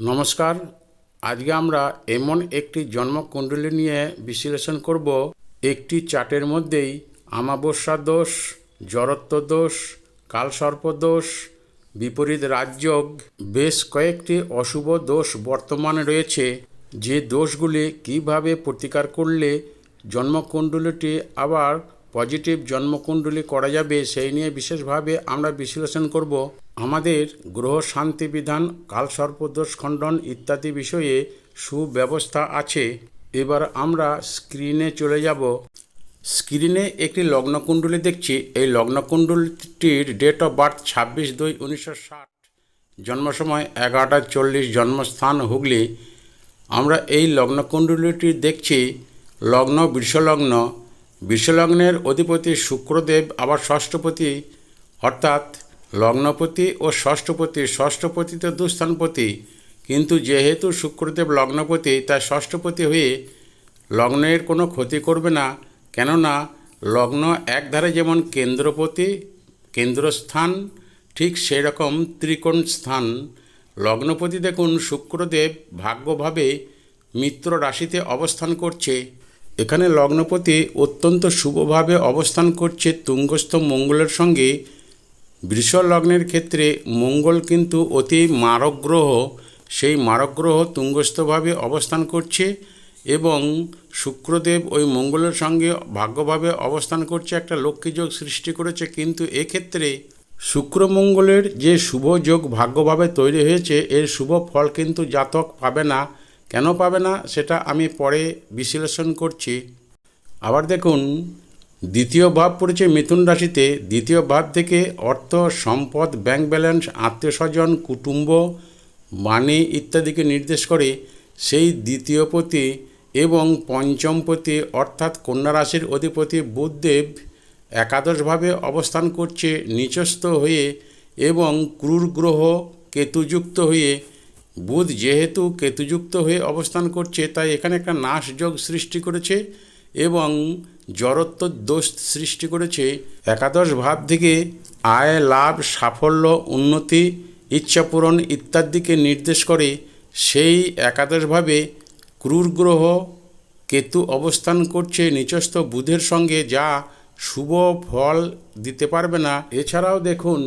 নমস্কার। আজকে আমরা এমন একটি জন্মকুণ্ডলী নিয়ে বিশ্লেষণ করব। একটি চার্টের মধ্যেই আমাবস্যা দোষ, জড়ত্ব দোষ, কালসর্প দোষ, বিপরীত রাজযোগ, বেশ কয়েকটি অশুভ দোষ বর্তমানে রয়েছে। যে দোষগুলি কীভাবে প্রতিকার করলে জন্মকুণ্ডলীটি আবার পজিটিভ জন্মকুণ্ডলী করা যাবে সেই নিয়ে বিশেষভাবে আমরা বিশ্লেষণ করব। আমাদের গ্রহ শান্তি বিধান কালসর্পদোষ খণ্ডন ইত্যাদি বিষয়ে সুব্যবস্থা আছে। এবার আমরা স্ক্রিনে চলে যাব। স্ক্রিনে একটি লগ্নকুণ্ডলী দেখছি। এই লগ্নকুণ্ডলীটির ডেট অফ বার্থ ছাব্বিশ দুই উনিশশো ষাট। জন্ম সময় এগারোটা চল্লিশ, জন্মস্থান হুগলি। আমরা এই লগ্নকুণ্ডলীটি দেখছি। লগ্ন, বৃষলগ্ন। বৃষলগ্নের অধিপতি শুক্রদেব, আবার ষষ্ঠপতি, অর্থাৎ লগ্নপতি ও ষষ্ঠপতি। ষষ্ঠপতি তো দুস্থানপতি, কিন্তু যেহেতু শুক্রদেব লগ্নপতি, তাই ষষ্ঠপতি হয়ে লগ্নের কোনো ক্ষতি করবে না। কেননা লগ্ন একধারে যেমন কেন্দ্রপতি, কেন্দ্রস্থান, ঠিক সেই রকম ত্রিকোণ স্থান। লগ্নপতি দেখুন, শুক্রদেব ভাগ্যভাবে মিত্র রাশিতে অবস্থান করছে। এখানে লগ্নপতি অত্যন্ত শুভভাবে অবস্থান করছে তুঙ্গস্থ মঙ্গলের সঙ্গে। বৃষ লগ্নের ক্ষেত্রে মঙ্গল কিন্তু অতি মারক গ্রহ সেই মারক গ্রহ তুঙ্গস্থভাবে অবস্থান করছে এবং শুক্রদেব ওই মঙ্গলের সঙ্গে ভাগ্যভাবে অবস্থান করছে, একটা লক্ষ্মীযোগ সৃষ্টি করেছে। কিন্তু এক্ষেত্রে শুক্রমঙ্গলের যে শুভ যোগ ভাগ্যভাবে তৈরি হয়েছে, এর শুভ ফল কিন্তু জাতক পাবে না। কেন পাবে না সেটা আমি পরে বিশ্লেষণ করছি। আবার দেখুন, দ্বিতীয় ভাব পড়েছে মিথুন রাশিতে। দ্বিতীয় ভাব থেকে অর্থ, সম্পদ, ব্যাংক ব্যালেন্স আত্মীয় স্বজন কুটুম্ব বাণী ইত্যাদিকে নির্দেশ করে। সেই দ্বিতীয়পতি এবং পঞ্চম পঞ্চমপতি অর্থাৎ কন্যা রাশির অধিপতি বুধদেব একাদশভাবে অবস্থান করছে, নিচস্থ হয়ে এবং ক্রূর গ্রহ, কেতুযুক্ত হয়ে বুধ যেহেতু কেতুযুক্ত হয়ে অবস্থান করছে, তাই এখানে একটা নাশযোগ সৃষ্টি করেছে এবং জড়ত্ব দোষ সৃষ্টি করেছে। একাদশ ভাব থেকে আয়, লাভ, সাফল্য, উন্নতি ইচ্ছাপূরণ ইত্যাদিকে নির্দেশ করে। সেই একাদশভাবে ক্রূর গ্রহ কেতু অবস্থান করছে নিচস্থ বুধের সঙ্গে, যা শুভ ফল দিতে পারবে না। এছাড়াও দেখুন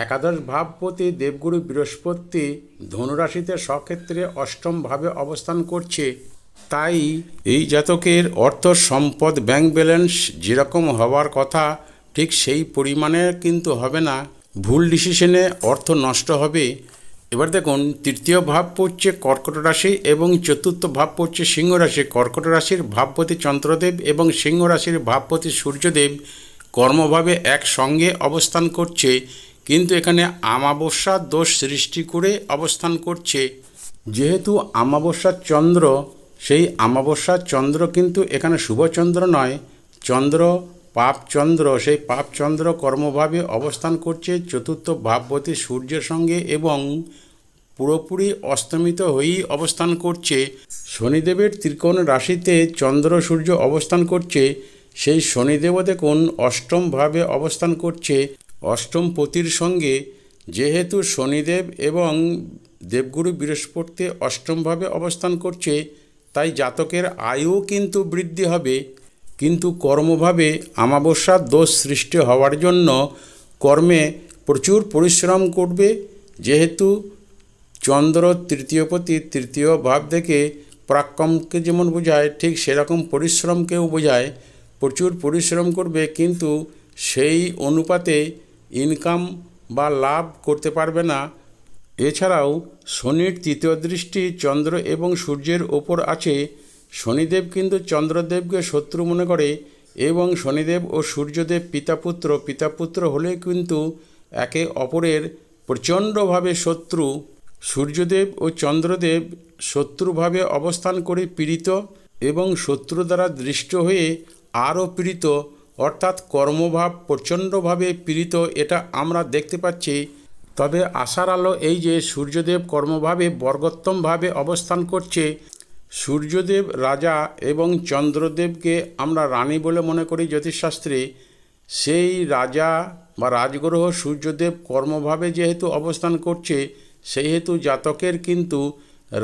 একাদশ ভাবপতি দেবগুরু বৃহস্পতি ধনুরাশিতে সক্ষেত্রে অষ্টমভাবে অবস্থান করছে। তাই এই জাতকের অর্থ সম্পদ ব্যাংক ব্যালেন্স যেরকম হওয়ার কথা, ঠিক সেই পরিমাণে কিন্তু হবে না। ভুল ডিসিশনে অর্থ নষ্ট হবে। এবার দেখুন, তৃতীয় ভাব পড়ছে কর্কট রাশি এবং চতুর্থ ভাব পড়ছে সিংহ রাশি। কর্কট রাশির ভাবপতি চন্দ্রদেব এবং সিংহ রাশির ভাবপতি সূর্যদেব কর্মভাবে একসঙ্গে অবস্থান করছে। কিন্তু এখানে আমাবস্যা দোষ সৃষ্টি করে অবস্থান করছে। যেহেতু আমাবস্যার চন্দ্র, সেই আমাবস্যার চন্দ্র কিন্তু এখানে শুভচন্দ্র নয়, চন্দ্র পাপচন্দ্র সেই পাপচন্দ্র কর্মভাবে অবস্থান করছে চতুর্থ ভাববতী সূর্যের সঙ্গে এবং পুরোপুরি অস্তমিত হয়েই অবস্থান করছে। শনিদেবের ত্রিকোণ রাশিতে চন্দ্র সূর্য অবস্থান করছে, সেই শনিদেবও দেখুন অষ্টমভাবে অবস্থান করছে। অষ্টম পতির সঙ্গে যেহেতু শনিদেব এবং দেবগুরু বৃহস্পতি অষ্টমভাবে অবস্থান করছে, তাই জাতকের আয়ু কিন্তু বৃদ্ধি হবে। কিন্তু কর্মভাবে আমাবস্যার দোষ সৃষ্টি হওয়ার জন্য কর্মে প্রচুর পরিশ্রম করবে। যেহেতু চন্দ্র তৃতীয়পতি তৃতীয় ভাব থেকে পরাক্রমকে যেমন বোঝায়, ঠিক সেরকম পরিশ্রমকেও বোঝায়। প্রচুর পরিশ্রম করবে, কিন্তু সেই অনুপাতে ইনকাম বা লাভ করতে পারবে না। এছাড়াও শনির তৃতীয় দৃষ্টি চন্দ্র এবং সূর্যের ওপর আছে। শনিদেব কিন্তু চন্দ্রদেবকে শত্রু মনে করে এবং শনিদেব ও সূর্যদেব পিতাপুত্র পিতাপুত্র হলে কিন্তু একে অপরের প্রচণ্ডভাবে শত্রু। সূর্যদেব ও চন্দ্রদেব শত্রুভাবে অবস্থান করে পীড়িত এবং শত্রু দ্বারা দৃষ্ট হয়ে আরও পীড়িত। অর্থাৎ কর্মভাব প্রচণ্ডভাবে পীড়িত, এটা আমরা দেখতে পাচ্ছি। তবে আশার আলো এই যে সূর্যদেব কর্মভাবে বর্গোত্তমভাবে অবস্থান করছে, সূর্যদেব রাজা এবং চন্দ্রদেবকে আমরা রানী বলে মনে করি জ্যোতিষশাস্ত্রে। সেই রাজা বা রাজগ্রহ সূর্যদেব কর্মভাবে যেহেতু অবস্থান করছে, সেহেতু জাতকের কিন্তু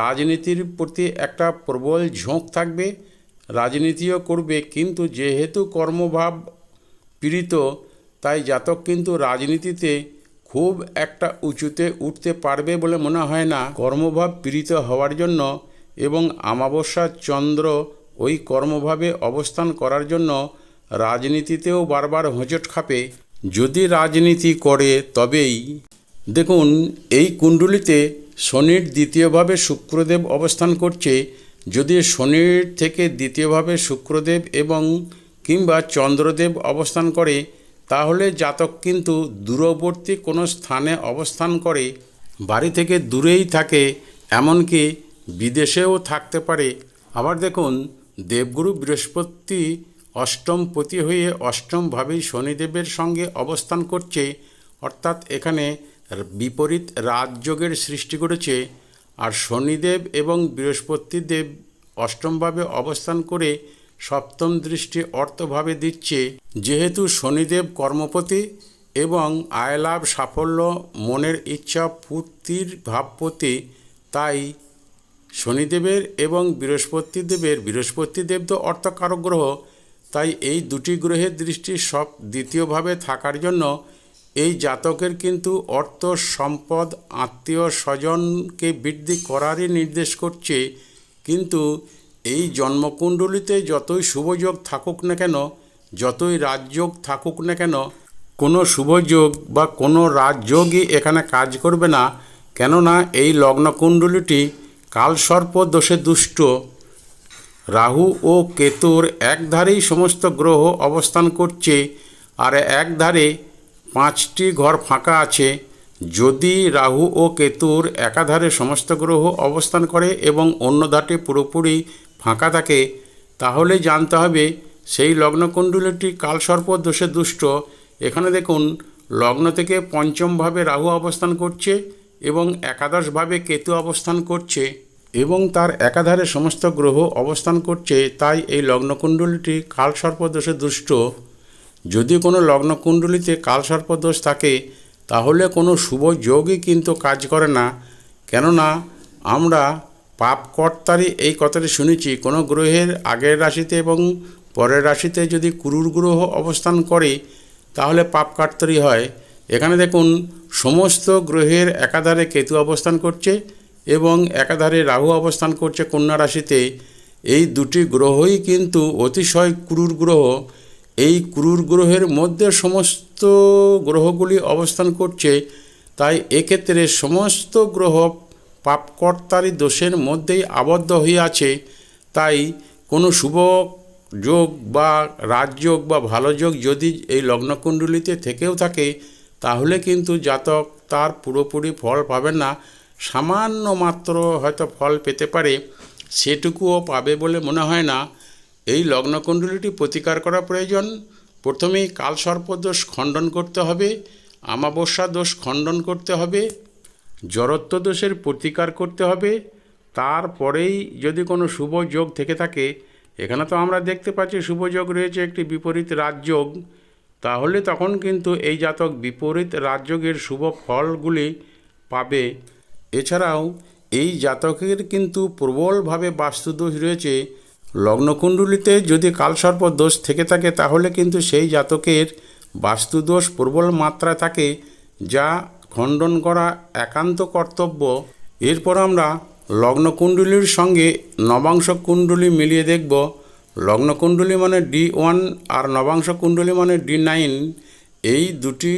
রাজনীতির প্রতি একটা প্রবল ঝোঁক থাকবে। রাজনীতিও করবে, কিন্তু যেহেতু কর্মভাব পীড়িত, তাই জাতক কিন্তু রাজনীতিতে খুব একটা উঁচুতে উঠতে পারবে বলে মনে হয় না। কর্মভাব পীড়িত হওয়ার জন্য এবং আমাবস্যার চন্দ্র ওই কর্মভাবে অবস্থান করার জন্য রাজনীতিতেও বারবার হোঁচট খাপে যদি রাজনীতি করে, তবেই। দেখুন, এই কুণ্ডলিতে শনির দ্বিতীয়ভাবে শুক্রদেব অবস্থান করছে যদি শনির থেকে দ্বিতীয়ভাবে শুক্রদেব এবং কিংবা চন্দ্রদেব অবস্থান করে, তাহলে জাতক কিন্তু দূরবর্তী কোনো স্থানে অবস্থান করে, বাড়ি থেকে দূরেই থাকে, এমনকি বিদেশেও থাকতে পারে। আবার দেখুন, দেবগুরু বৃহস্পতি অষ্টমপতি হয়ে অষ্টমভাবেই শনিদেবের সঙ্গে অবস্থান করছে, অর্থাৎ এখানে বিপরীত রাজযোগের সৃষ্টি করেছে। আর শনিদেব এবং বৃহস্পতিদেব অষ্টমভাবে অবস্থান করে সপ্তম দৃষ্টি অর্থভাবে দিচ্ছে, যেহেতু শনিদেব কর্মপতি এবং আয়লাভ সাফল্য মনের ইচ্ছা পূর্তির ভাবপতি, তাই শনিদেবের এবং বৃহস্পতিদেবের বৃহস্পতিদেব তো অর্থকারক গ্রহ, তাই এই দুটি গ্রহের দৃষ্টি সব দ্বিতীয়ভাবে থাকার জন্য এই জাতকের কিন্তু অর্থ, সম্পদ, আত্মীয় স্বজনকে বৃদ্ধি করারই নির্দেশ করছে। কিন্তু এই জন্মকুণ্ডলিতে যতই শুভযোগ থাকুক না কেন, যতই রাজযোগ থাকুক না কেন, কোনো শুভযোগ বা কোনো রাজযোগই এখানে কাজ করবে না। কেননা এই লগ্নকুণ্ডলিটি কালসর্প দোষে দুষ্ট। রাহু ও কেতুর একধারেই সমস্ত গ্রহ অবস্থান করছে, আর একধারে পাঁচটি ঘর ফাঁকা আছে যদি রাহু ও কেতুর একাধারে সমস্ত গ্রহ অবস্থান করে এবং অন্য ধারটি পুরোপুরি ফাঁকা থাকে, তাহলে জানতে হবে সেই লগ্নকুণ্ডলীটি কালসর্প দোষে দুষ্ট। এখানে দেখুন, লগ্ন থেকে পঞ্চমভাবে রাহু অবস্থান করছে এবং একাদশভাবে কেতু অবস্থান করছে এবং তার একাধারে সমস্ত গ্রহ অবস্থান করছে, তাই এই লগ্নকুণ্ডলীটি কালসর্প দোষে দুষ্ট। যদি কোনো লগ্নকুণ্ডলিতে কালসর্প দোষ থাকে, তাহলে কোনো শুভ যোগই কিন্তু কাজ করে না। কেননা, আমরা পাপকর্তারই এই কথাটি শুনেছি, কোনো গ্রহের আগের রাশিতে এবং পরের রাশিতে যদি কুরুর গ্রহ অবস্থান করে, তাহলে পাপকার্তারই হয়। এখানে দেখুন, সমস্ত গ্রহের একাধারে কেতু অবস্থান করছে এবং একাধারে রাহু অবস্থান করছে কন্যা রাশিতে। এই দুটি গ্রহই কিন্তু অতিশয় কুরুর গ্রহ। এই ক্রুর গ্রহের মধ্যে সমস্ত গ্রহগুলি অবস্থান করছে, তাই এক্ষেত্রে সমস্ত গ্রহ পাপকর্তারই দোষের মধ্যেই আবদ্ধ হয়ে আছে। তাই কোনো শুভ যোগ বা রাজযোগ বা ভালো যোগ যদি এই লগ্নকুণ্ডলিতে থেকেও থাকে, তাহলে কিন্তু জাতক তার পুরোপুরি ফল পাবেন না। সামান্য মাত্র হয়তো ফল পেতে পারে, সেটুকুও পাবে বলে মনে হয় না। এই লগ্নকুণ্ডলীটি প্রতিকার করা প্রয়োজন। প্রথমেই কালসর্পদোষ খণ্ডন করতে হবে, আমাবস্যা দোষ খণ্ডন করতে হবে জড়ত্ব দোষের প্রতিকার করতে হবে। তারপরেই যদি কোনো শুভ যোগ থেকে থাকে, এখানে তো আমরা দেখতে পাচ্ছি শুভ যোগ রয়েছে একটি বিপরীত রাজযোগ, তাহলে তখন কিন্তু এই জাতক বিপরীত রাজযোগের শুভ ফলগুলি পাবে। এছাড়াও এই জাতকের কিন্তু প্রবলভাবে বাস্তুদোষ রয়েছে লগ্নকুণ্ডলিতে যদি কালসর্প দোষ থেকে থাকে, তাহলে কিন্তু সেই জাতকের বাস্তুদোষ প্রবল মাত্রায় থাকে, যা খণ্ডন করা একান্ত কর্তব্য। এরপর আমরা লগ্নকুণ্ডলীর সঙ্গে নবাংশ কুণ্ডলী মিলিয়ে দেখব। লগ্নকুণ্ডলী মানে ডি ওয়ান আর নবাংশ কুণ্ডলী মানে ডি নাইন। এই দুটি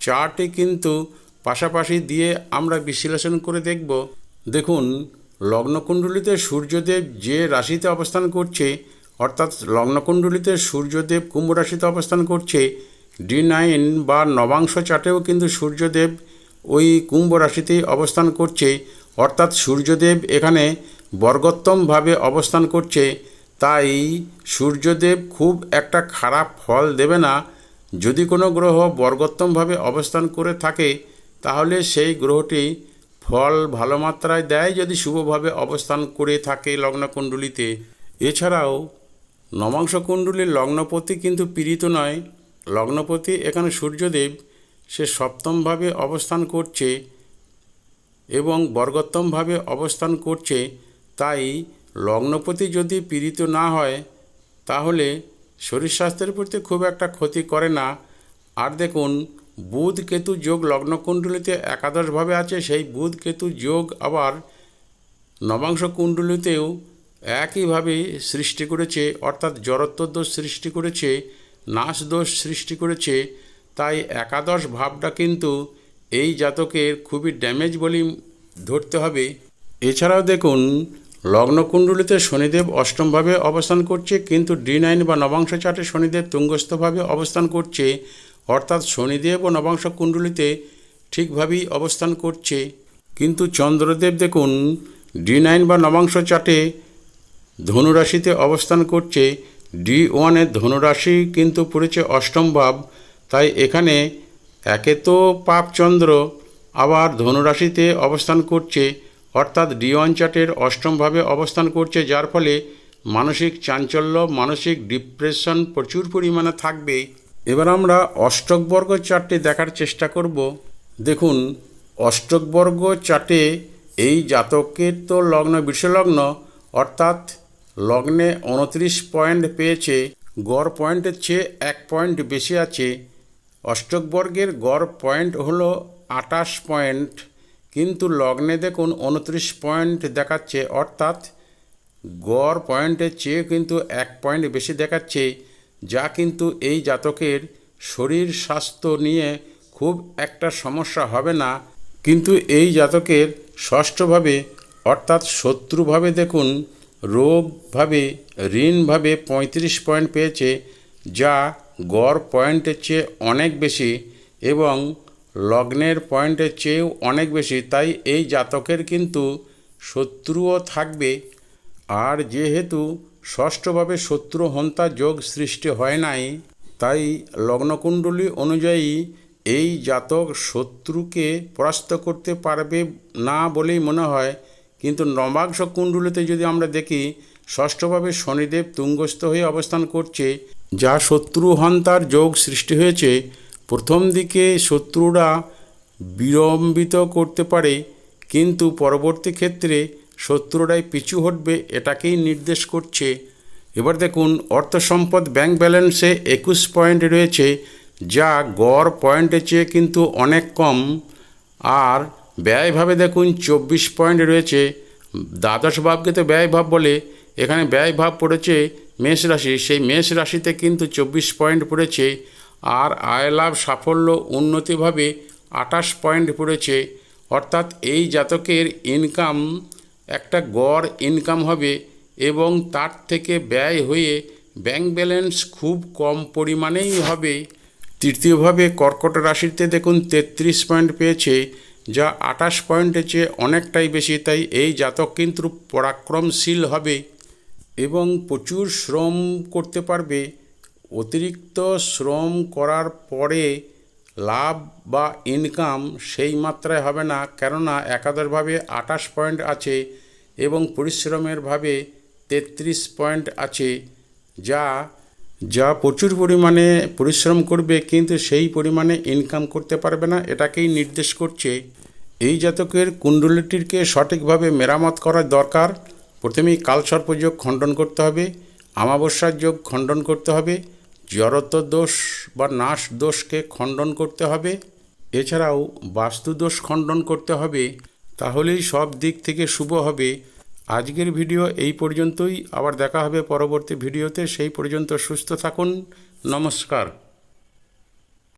চার্টে কিন্তু পাশাপাশি দিয়ে আমরা বিশ্লেষণ করে দেখব। দেখুন লগ্নকুণ্ডলিতে সূর্যদেব যে রাশিতে অবস্থান করছে, অর্থাৎ লগ্নকুণ্ডলিতে সূর্যদেব কুম্ভ রাশিতে অবস্থান করছে, ডি নাইন বা নবাংশ চার্টেও কিন্তু সূর্যদেব ওই কুম্ভ রাশিতেই অবস্থান করছে, অর্থাৎ সূর্যদেব এখানে বর্গোত্তমভাবে অবস্থান করছে। তাই সূর্যদেব খুব একটা খারাপ ফল দেবে না। যদি কোনো গ্রহ বর্গোত্তমভাবে অবস্থান করে থাকে, তাহলে সেই গ্রহটি ফল ভালো মাত্রায় দেয় যদি শুভভাবে অবস্থান করে থাকে লগ্নকুণ্ডলিতে। এছাড়াও নমাংস কুণ্ডলীর লগ্নপতি কিন্তু পীড়িত নয়। লগ্নপতি এখানে সূর্যদেব, সে সপ্তমভাবে অবস্থান করছে এবং বর্গোত্তমভাবে অবস্থান করছে। তাই লগ্নপতি যদি পীড়িত না হয়, তাহলে শরীর স্বাস্থ্যের প্রতি খুব একটা ক্ষতি করে না। আর দেখুন বুধ কেতু যোগ লগ্নকুণ্ডলিতে একাদশভাবে আছে, সেই বুধ কেতু যোগ আবার নবাংশ কুণ্ডলিতেও একইভাবে সৃষ্টি করেছে, অর্থাৎ জড়ত্ব দোষ সৃষ্টি করেছে নাশ দোষ সৃষ্টি করেছে, তাই একাদশ ভাবটা কিন্তু এই জাতকের খুবই ড্যামেজ বলেই ধরতে হবে। এছাড়াও দেখুন, লগ্নকুণ্ডলিতে শনিদেব অষ্টমভাবে অবস্থান করছে, কিন্তু ডি নাইন বা নবাংশ চার্টে শনিদেব তুঙ্গস্থভাবে অবস্থান করছে অর্থাৎ শনিদেব ও নবাংশ কুণ্ডলিতে ঠিকভাবেই অবস্থান করছে। কিন্তু চন্দ্রদেব দেখুন, ডি নাইন বা নবাংশ চার্টে ধনুরাশিতে অবস্থান করছে। ডি ওয়ানের ধনুরাশি কিন্তু পড়েছে অষ্টম ভাব, তাই এখানে একে তো পাপচন্দ্র, আবার ধনুরাশিতে অবস্থান করছে। অর্থাৎ ডি ওয়ান চার্টের অষ্টমভাবে অবস্থান করছে, যার ফলে মানসিক চাঞ্চল্য, মানসিক ডিপ্রেশন প্রচুর পরিমাণে থাকবে। এবার আমরা অষ্টকবর্গ চার্টটি দেখার চেষ্টা করব। দেখুন, অষ্টকবর্গ চার্টে এই জাতকের তো লগ্ন, বিষলগ্ন, অর্থাৎ লগ্নে উনত্রিশ পয়েন্ট পেয়েছে, গড় পয়েন্টের চেয়ে এক পয়েন্ট বেশি আছে। অষ্টকবর্গের গড় পয়েন্ট হলো আটাশ পয়েন্ট, কিন্তু লগ্নে দেখুন উনত্রিশ পয়েন্ট দেখাচ্ছে, অর্থাৎ গড় পয়েন্টের চেয়ে কিন্তু এক পয়েন্ট বেশি দেখাচ্ছে। যা কিন্তু এই জাতকের শরীর স্বাস্থ্য নিয়ে খুব একটা সমস্যা হবে না। কিন্তু এই জাতকের ষষ্ঠভাবে, অর্থাৎ শত্রুভাবে দেখুন, রোগভাবে, ঋণভাবে পঁয়ত্রিশ পয়েন্ট পেয়েছে, যা গড় পয়েন্টের চেয়ে অনেক বেশি এবং লগ্নের পয়েন্টের চেয়েও অনেক বেশি। তাই এই জাতকের কিন্তু শত্রুও থাকবে। আর যেহেতু ষষ্ঠভাবে শত্রু হন্তা যোগ সৃষ্টি হয় নাই, তাই লগ্নকুণ্ডলী অনুযায়ী এই জাতক শত্রুকে পরাস্ত করতে পারবে না বলেই মনে হয়। কিন্তু নবাংশ কুণ্ডলিতে যদি আমরা দেখি, ষষ্ঠভাবে শনিদেব তুঙ্গস্থ হয়ে অবস্থান করছে, যা শত্রু হন্তার যোগ সৃষ্টি হয়েছে। প্রথম দিকে শত্রুরা বিলম্বিত করতে পারে, কিন্তু পরবর্তী ক্ষেত্রে শত্রুরাই পিছু হটবে এটাকেই নির্দেশ করছে। এবার দেখুন, অর্থ সম্পদ ব্যাংক ব্যালেন্সে একুশ পয়েন্ট রয়েছে, যা গড় পয়েন্টের চেয়ে কিন্তু অনেক কম। আর ব্যয়ভাবে দেখুন, চব্বিশ পয়েন্ট রয়েছে। দ্বাদশ ভাবকে তো ব্যয় ভাব বলে, এখানে ব্যয় ভাব পড়েছে মেষ রাশি। সেই মেষ রাশিতে কিন্তু চব্বিশ পয়েন্ট পড়েছে, আর আয় লাভ সাফল্য উন্নতিভাবে আটাশ পয়েন্ট পড়েছে। অর্থাৎ এই জাতকের ইনকাম একটা গড় ইনকাম হবে এবং তার থেকে ব্যয় হয়ে ব্যাংক ব্যালেন্স খুব কম পরিমাণেই হবে। তৃতীয়ভাবে কর্কট রাশিতে দেখুন তেত্রিশ পয়েন্ট পেয়েছে, যা আঠাশ পয়েন্টের চেয়ে অনেকটাই বেশি, তাই এই জাতক কিন্তু পরাক্রমশীল হবে এবং প্রচুর শ্রম করতে পারবে। অতিরিক্ত শ্রম করার পরে লাভ বা ইনকাম সেই মাত্রায় হবে না, কেননা একাদশভাবে আঠাশ পয়েন্ট আছে এবং পরিশ্রমের ভাবে তেত্রিশ পয়েন্ট আছে, যা যা প্রচুর পরিমাণে পরিশ্রম করবে কিন্তু সেই পরিমাণে ইনকাম করতে পারবে না, এটাকেই নির্দেশ করছে। এই জাতকের কুণ্ডলিটিকে সঠিকভাবে মেরামত করার দরকার। প্রথমেই কালসর্পযোগ খণ্ডন করতে হবে আমাবস্যার যোগ খণ্ডন করতে হবে জড়ত্ব দোষ বা নাশ দোষকে খণ্ডন করতে হবে। এছাড়াও বাস্তু দোষ খণ্ডন করতে হবে। তাহলেই সব দিক থেকে শুভ হবে। আজকের ভিডিও এই পর্যন্তই। আবার দেখা হবে পরবর্তী ভিডিওতে। সেই পর্যন্ত সুস্থ থাকুন। নমস্কার।